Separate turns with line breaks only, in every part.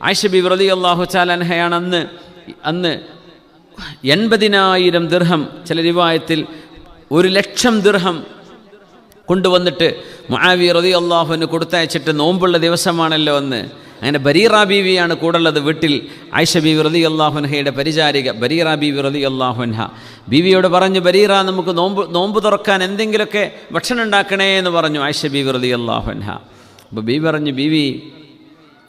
ആയിഷ വ്രതി അള്ളാഹു ചാലൻഹയാണ് അന്ന് അന്ന് എൺപതിനായിരം ദിർഹം ചില രൂപായത്തിൽ ഒരു ലക്ഷം ദിർഹം കൊണ്ടുവന്നിട്ട് മഹാവി റതി അള്ളാഹുവിന് കൊടുത്തയച്ചിട്ട് നോമ്പുള്ള ദിവസമാണല്ലോ അന്ന്. അങ്ങനെ ബരീറ ബീവിയാണ് കൂടുള്ളത് വീട്ടിൽ ആയിഷ ബീവി റതി അള്ളാഹുൻഹയുടെ പരിചാരിക ബരീറ ബീവി റതി അള്ളാഹുൻഹ ബീവിയോട് പറഞ്ഞു ബരീറ നമുക്ക് നോമ്പ് നോമ്പ് തുറക്കാൻ എന്തെങ്കിലുമൊക്കെ ഭക്ഷണം ഉണ്ടാക്കണേ എന്ന് പറഞ്ഞു ആയിഷ ബീവി റതി അള്ളാഹുൻഹ അപ്പോൾ ബീവി പറഞ്ഞു ബീവി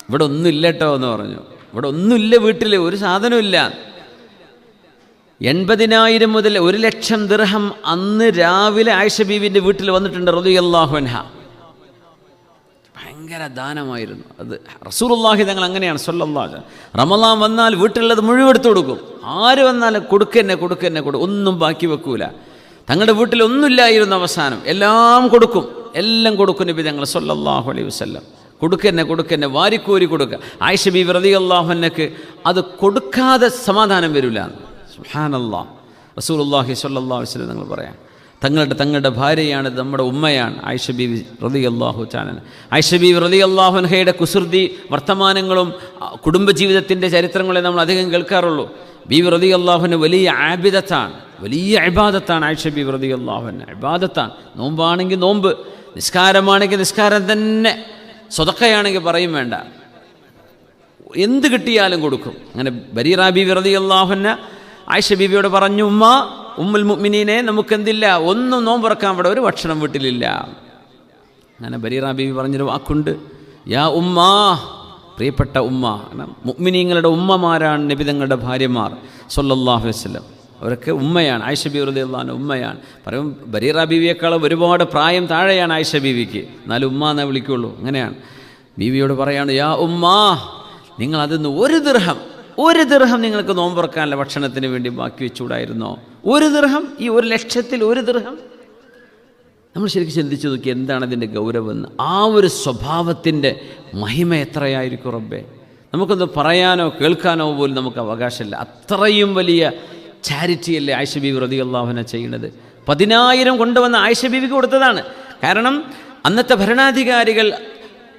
ഇവിടെ ഒന്നുമില്ല കേട്ടോ എന്ന് പറഞ്ഞു. ഇവിടെ ഒന്നുമില്ല വീട്ടിൽ ഒരു സാധനമില്ല എൺപതിനായിരം മുതൽ ഒരു ലക്ഷം ദിർഹം അന്ന് രാവിലെ ആയിഷ ബീവിന്റെ വീട്ടിൽ വന്നിട്ടുണ്ട് റതി അള്ളാഹുൻഹ ഭയങ്കര ദാനമായിരുന്നു. അത് റസൂലുള്ളാഹി തങ്ങൾ അങ്ങനെയാണ് സൊല്ലാഹ് റമലാൻ വന്നാൽ വീട്ടിലുള്ളത് മുഴുവൻ എടുത്തു കൊടുക്കും. ആര് വന്നാലും കൊടുക്കന്നെ കൊടുക്കന്നെ കൊടുക്കും ഒന്നും ബാക്കി വെക്കൂല. തങ്ങളുടെ വീട്ടിൽ ഒന്നുമില്ലായിരുന്നു അവസാനം. എല്ലാം കൊടുക്കും. എല്ലാം കൊടുക്കും നബി തങ്ങൾ സൊല്ലാഹു അലൈഹി വസല്ലം. കൊടുക്കന്നെ കൊടുക്കന്നെ വാരിക്കോരി കൊടുക്കുക ആയിഷ ബി റതി അള്ളാഹുനക്ക് അത് കൊടുക്കാതെ സമാധാനം വരില്ല. സുഹാനല്ലാ റസൂലുള്ളാഹി അള്ളാഹി അലൈഹി വസല്ലം നിങ്ങൾ പറയാം. തങ്ങളുടെ തങ്ങളുടെ ഭാര്യയാണ് നമ്മുടെ ഉമ്മയാണ് ആയിഷ ബീവി റതി അള്ളാഹു ചാനൻ ആയിഷ റതി അള്ളാഹുൻഹയുടെ കുസൃതി വർത്തമാനങ്ങളും കുടുംബജീവിതത്തിന്റെ ചരിത്രങ്ങളെ നമ്മൾ അധികം കേൾക്കാറുള്ളൂ. ബി റതി അള്ളാഹുന് വലിയ ആബിദത്താണ് വലിയ അബാദത്താണ് ആയിഷ ബീവി റതി അള്ളാഹുൻ അബാദത്താണ് നോമ്പാണെങ്കിൽ നോമ്പ് നിസ്കാരമാണെങ്കിൽ നിസ്കാരം തന്നെ. സ്വതക്കയാണെങ്കിൽ പറയും വേണ്ട. എന്ത് കിട്ടിയാലും കൊടുക്കും. അങ്ങനെ ബരീറ ബീവി റതി അള്ളാഹുന്ന ആയിഷ ബീവിയോട് പറഞ്ഞു ഉമ്മ ഉമ്മുൽ മുഅ്മിനീനെ നമുക്കെന്തില്ല? ഒന്നും നോമ്പുറക്കാൻ ഇവിടെ ഒരു ഭക്ഷണം വീട്ടിലില്ല. അങ്ങനെ ബരീറ ബീവി പറഞ്ഞൊരു വാക്കുണ്ട് യാ ഉമ്മാ പ്രിയപ്പെട്ട ഉമ്മ. മുഅ്മിനീങ്ങളുടെ ഉമ്മമാരാണ് നബിതങ്ങളുടെ ഭാര്യമാർ സൊല്ലാഹു വസ്ലം അവരൊക്കെ ഉമ്മയാണ് ആയിഷ ബി അള്ളഹാൻ ഉമ്മയാണ്. പറയും ബരീറ ബീവിയേക്കാളും ഒരുപാട് പ്രായം താഴെയാണ് ആയിഷ ബീവിക്ക്. എന്നാലും ഉമ്മ എന്നേ വിളിക്കുള്ളൂ. അങ്ങനെയാണ്. ബീവിയോട് പറയാണ് യാ ഉമ്മാ നിങ്ങൾ അതിന്ന് ഒരു ദൃഹം ഒരു ദൃഹം നിങ്ങൾക്ക് നോമ്പുറക്കാനുള്ള ഭക്ഷണത്തിന് വേണ്ടി ബാക്കി വെച്ചുകൂടായിരുന്നോ? ഒരു ദൃഹം ഈ ഒരു ലക്ഷത്തിൽ ഒരു ദൃഹം നമ്മൾ ശരിക്കും ചിന്തിച്ചു നോക്കി എന്താണ് അതിന്റെ ഗൗരവമെന്ന്? ആ ഒരു സ്വഭാവത്തിന്റെ മഹിമ എത്രയായിരിക്കും റബ്ബേ? നമുക്കൊന്ന് പറയാനോ കേൾക്കാനോ പോലും നമുക്ക് അവകാശമില്ല. അത്രയും വലിയ ചാരിറ്റിയല്ലേ ആയിഷ ബീവി റതി അള്ളാഹുന ചെയ്യുന്നത്? പതിനായിരം കൊണ്ടുവന്ന ആയിഷ ബീവിക്ക് കൊടുത്തതാണ്. കാരണം അന്നത്തെ ഭരണാധികാരികൾ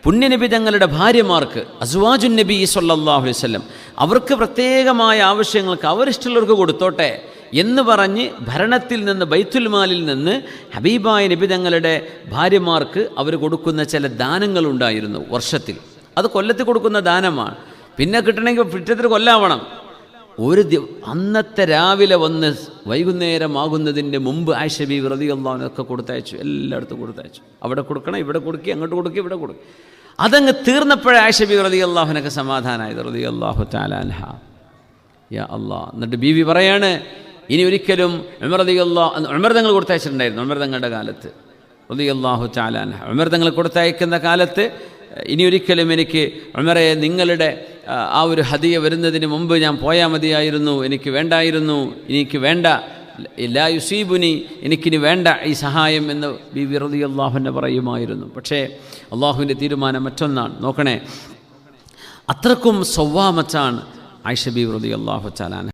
പുണ്യനബി തങ്ങളുടെ ഭാര്യമാർക്ക് അസുവാജുൻ നബി സല്ലാഹു വസല്ലം അവർക്ക് പ്രത്യേകമായ ആവശ്യങ്ങൾക്ക് അവരിഷ്ടമുള്ളവർക്ക് കൊടുത്തോട്ടെ എന്ന് പറഞ്ഞ് ഭരണത്തിൽ നിന്ന് ബൈത്തുൽമാലിൽ നിന്ന് ഹബീബായ നബി തങ്ങളുടെ ഭാര്യമാർക്ക് അവർ കൊടുക്കുന്ന ചില ദാനങ്ങളുണ്ടായിരുന്നു വർഷത്തിൽ. അത് കൊല്ലത്തിൽ കൊടുക്കുന്ന ദാനമാണ്. പിന്നെ കിട്ടണമെങ്കിൽ പിറ്റത്തിൽ കൊല്ലാവണം. ഒരു ദിവ അന്നത്തെ രാവിലെ വന്ന് വൈകുന്നേരമാകുന്നതിന്റെ മുമ്പ് ആയിഷ ബി വ്രതി അള്ളാഹനൊക്കെ കൊടുത്തയച്ചു എല്ലായിടത്തും കൊടുത്തയച്ചു. അവിടെ കൊടുക്കണം ഇവിടെ കൊടുക്കുക അങ്ങോട്ട് കൊടുക്കുക ഇവിടെ കൊടുക്കുക അതങ്ങ് തീർന്നപ്പോഴേ ആയിഷ ബി വ്രതി അള്ളാഹുനൊക്കെ സമാധാനമായത് റതി അള്ളാഹു താലാൻഹ യാ അള്ളാഹ് എന്നിട്ട് ബി വി പറയാണ് ഇനി ഒരിക്കലും ഉമർദി അള്ളാഹ് ഉമർദങ്ങൾ കൊടുത്തയച്ചിട്ടുണ്ടായിരുന്നു ഉമർദങ്ങളുടെ കാലത്ത്. റതി അള്ളാഹു ചാലാൻഹ ഉമർദങ്ങൾ കൊടുത്തയക്കുന്ന കാലത്ത് ഇനി ഒരിക്കലും എനിക്ക് ഉമറെ നിങ്ങളുടെ ആ, ഒരു ഹദിയ വരുന്നതിന് മുമ്പ് ഞാൻ പോയാൽ മതിയായിരുന്നു എനിക്ക് വേണ്ടായിരുന്നു എനിക്ക് വേണ്ട എല്ലാ യുസീബുനി എനിക്കിനി വേണ്ട ഈ സഹായം എന്ന് ബി വിറതി അള്ളാഹുവിനെ പറയുമായിരുന്നു. പക്ഷേ അള്ളാഹുവിന്റെ തീരുമാനം മറ്റൊന്നാണ്. നോക്കണേ അത്രക്കും സൊവ്വാമച്ചാണ് ആയിഷ ബി വ്രതി അള്ളാഹു ചാലാൻ